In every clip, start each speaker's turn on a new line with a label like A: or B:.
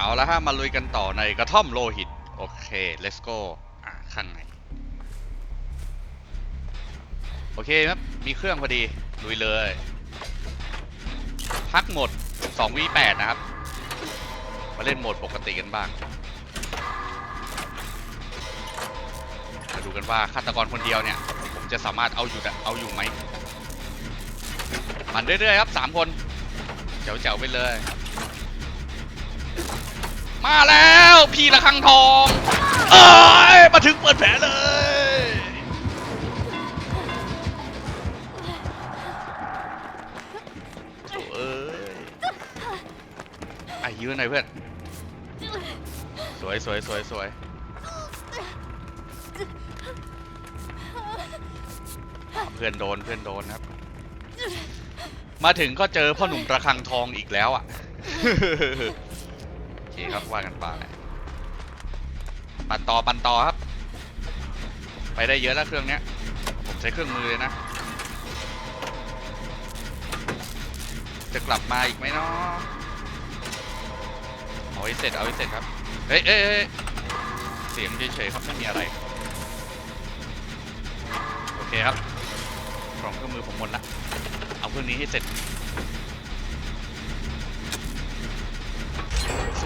A: เอาละฮะมาลุยกันต่อในกระท่อมโลหิต โอเค let's go อะข้างในโอเคครับ มีเครื่องพอดี ลุยเลย พักหมด2 v 8นะครับ มาเล่นโหมดปกติกันบ้าง มาดูกันว่าฆาตกรคนเดียวเนี่ย ผมจะสามารถเอาอยู่เอาอยู่ไหม มันเรื่อยๆครับสามคนเจ๋วๆไปเลย มาแล้วพี่ละคังทอง เอ้ยมาถึงเปิดแผลเลย เอ้ยไอ้ยืนหน่อยเพื่อน สวยสวยสวยสวยเพื่อนโดนเพื่อนโดนครับ มาถึงก็เจอพ่อหนุ่มระคังทองอีกแล้วอะ เคครับว่ากันไปปั่นต่อปั่นต่อครับ ไปได้เยอะแล้วเครื่องเนี้ย ผมใช้เครื่องมือเลยนะ จะกลับมาอีกไหมเนาะเอาให้เสร็จเอาให้เสร็จครับเฮ้ยเอ้ยเอ้ยเสียงเฉยๆครับไม่มีอะไร โอเคครับกล่องเครื่องมือผมหมดละ เอาเครื่องนี้ให้เสร็จ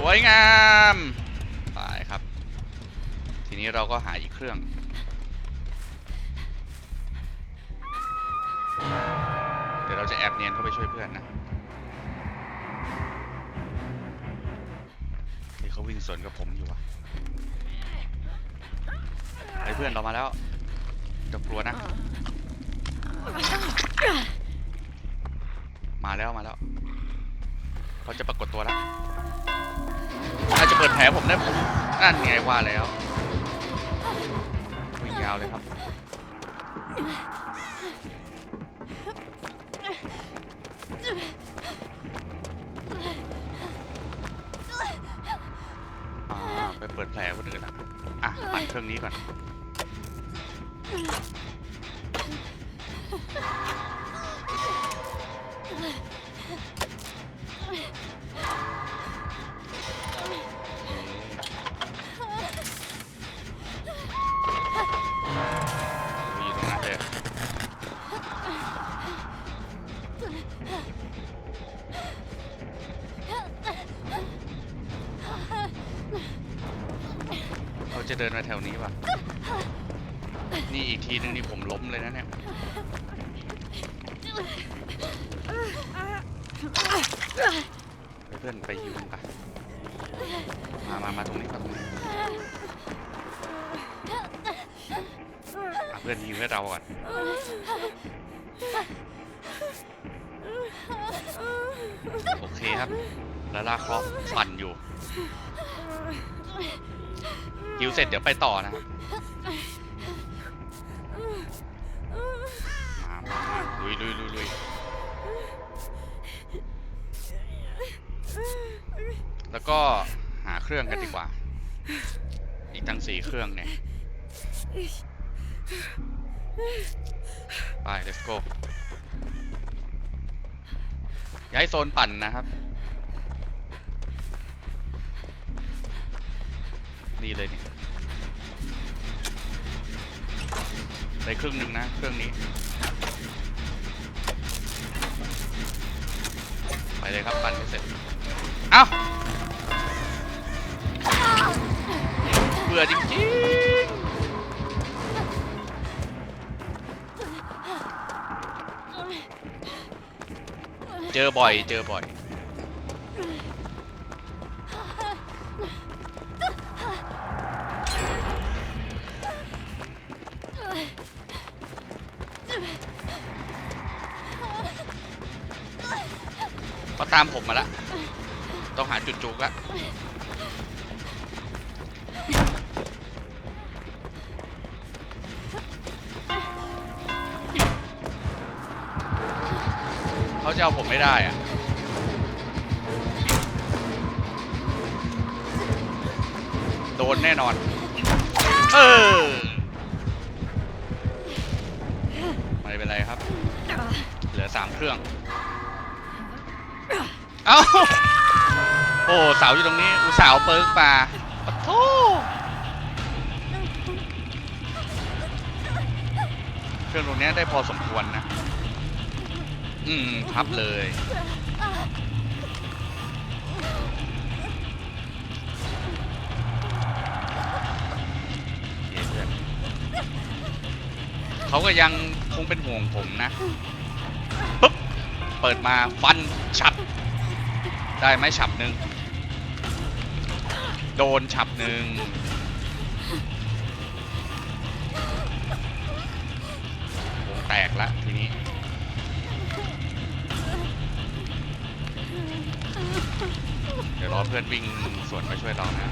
A: วยงามไปครับ ทีนี้เราก็หาอีกเครื่อง เดี๋ยวเราจะแอบเนียนเข้าไปช่วยเพื่อนนะที่เขาวิ่งสวนกับผมอยู่วะไอ้เพื่อนเรามาแล้วจะกลัวนะ มาแล้วมาแล้วเขาจะปรากฏตัวแล้ว อาจจะเปิดแผลผมได้ผมนั่นไงว่าแล้ววิ่งยาวเลยครับอ่าไปเปิดแผลคนอื่นละอะปั่นเครื่องนี้ก่อน จะเดินมาแถวนี้ป่ะ นี่อีกทีนึงนี่ผมล้มเลยนะเนี่ย เพื่อนไปฮิวกันไปมามามาตรงนี้มาตรงนี้เพื่อนฮิวให้เราก่อนโอเคครับแล้วลาครอฟปั่นอยู่ ฮิวเสร็จเดี๋ยวไปต่อนะครับมามาลุยลุยลุยลุยแล้วก็หาเครื่องกันดีกว่า อีกตั้งสี่เครื่องเนี่ย ไป let's go ย้ายโซนปั่นนะครับ นี่เลยเนี่ยได้ครึ่งหนึ่งนะเครื่องนี้ ไปเลยครับ ปั่นให้เสร็จ เอ้าเบื่อจริงๆ เจอบ่อย เจอบ่อย ก็ตามผมมาแล้วต้องหาจุดจุกละเขาจะเอาผมไม่ได้อะโดนแน่นอน เออ ไม่เป็นไรครับ เหลือสามเครื่อง เอ้า โอ้เสาอยู่ตรงนี้อุตส่าห์เอาเปิร์กมาปะโทเครื่องตรงนี้ได้พอสมควรนะ อืมพับเลยเเพื่อนเขาก็ยังคงเป็นห่วงผมนะปุ๊บ เปิดมาฟันฉับ ได้ไหมฉับหนึ่งโดนฉับหนึ่งวงแตกละทีนี้ เดี๋ยวรอเพื่อนวิ่งสวนมาช่วยเรานะ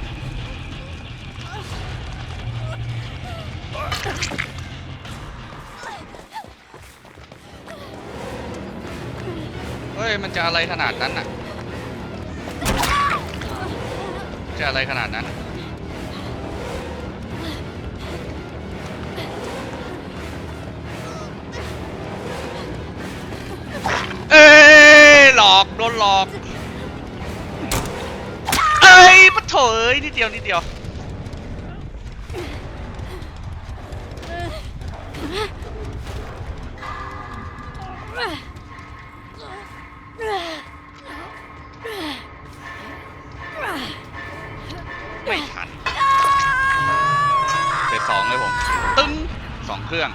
A: เฮ้ย มันจะอะไรขนาดนั้นน่ะ จะอะไรขนาดนั้น เอ้ยหลอก โดนหลอก เอ้ยปะโถเอ้ยนิดเดียว นิดเดียว เครื่อง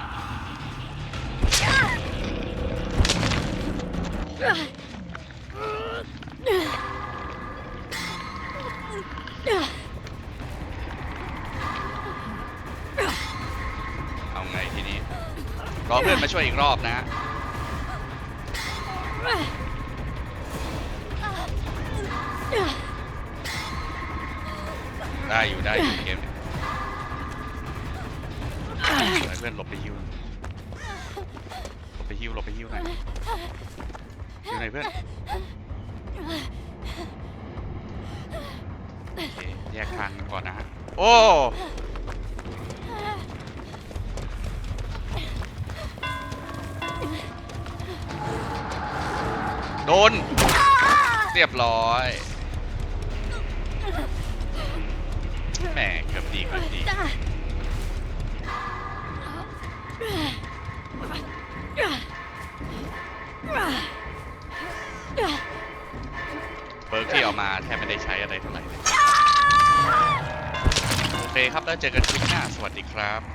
A: เอาไงทีนี้ รอเพื่อนมาช่วยอีกรอบนะฮะได้อยู่ได้อยู่เกมนี้ พื่อนหลบไปฮิวหลบไปฮิวหลบไปฮิวหน่อยฮิวหนเพื่อนโอเคแยกทางกันก่อนนะฮะโอ้โดน เรียบร้อยแหมเกือบดีเกือบดี มาแทบไม่ได้ใช้อะไรเท่าไหร่เลยโอเคครับแล้วเจอกันคลิปหน้าสวัสดีครับ